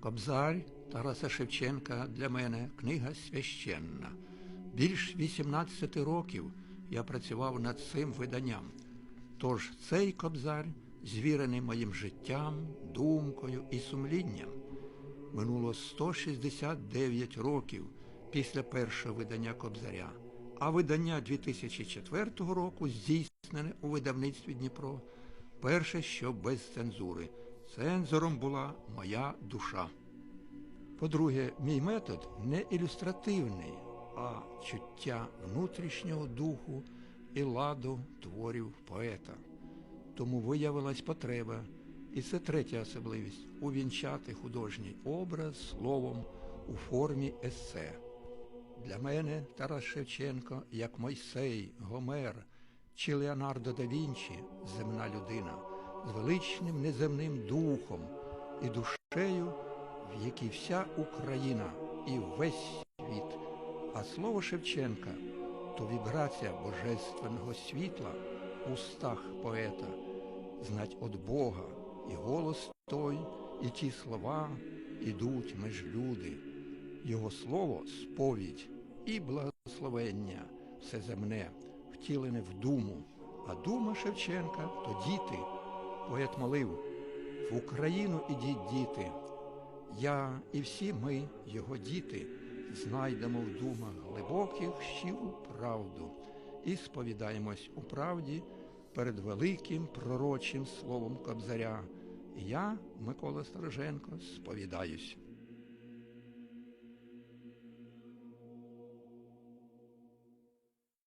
Кобзар Тараса Шевченка для мене книга священна. Більш 18 років я працював над цим виданням. Тож цей кобзар звірений моїм життям, думкою і сумлінням. Минуло 169 років після першого видання Кобзаря, а видання 2004 року здійснене у видавництві Дніпро. Перше, що без цензури. Цензором була моя душа. По-друге, мій метод не ілюстративний, а чуття внутрішнього духу і ладу творів поета. Тому виявилась потреба, і це третя особливість увінчати художній образ словом у формі есе. Для мене Тарас Шевченко, як Мойсей, Гомер чи Леонардо да Вінчі, земна людина, з величним неземним духом і душею, в якій вся Україна і весь світ. А слово Шевченка то вібрація божественного світла в устах поета, знать от Бога, і голос той, і ті слова ідуть меж люди. Його слово сповідь і благословення все земне, втілене в думу, а дума Шевченка то діти. Поет молив в Україну ідіть діти. Я і всі ми, його діти, знайдемо в думах глибоких щиру правду і сповідаємось у правді перед великим пророчим словом Кобзаря. Я, Микола Стороженко, сповідаюсь.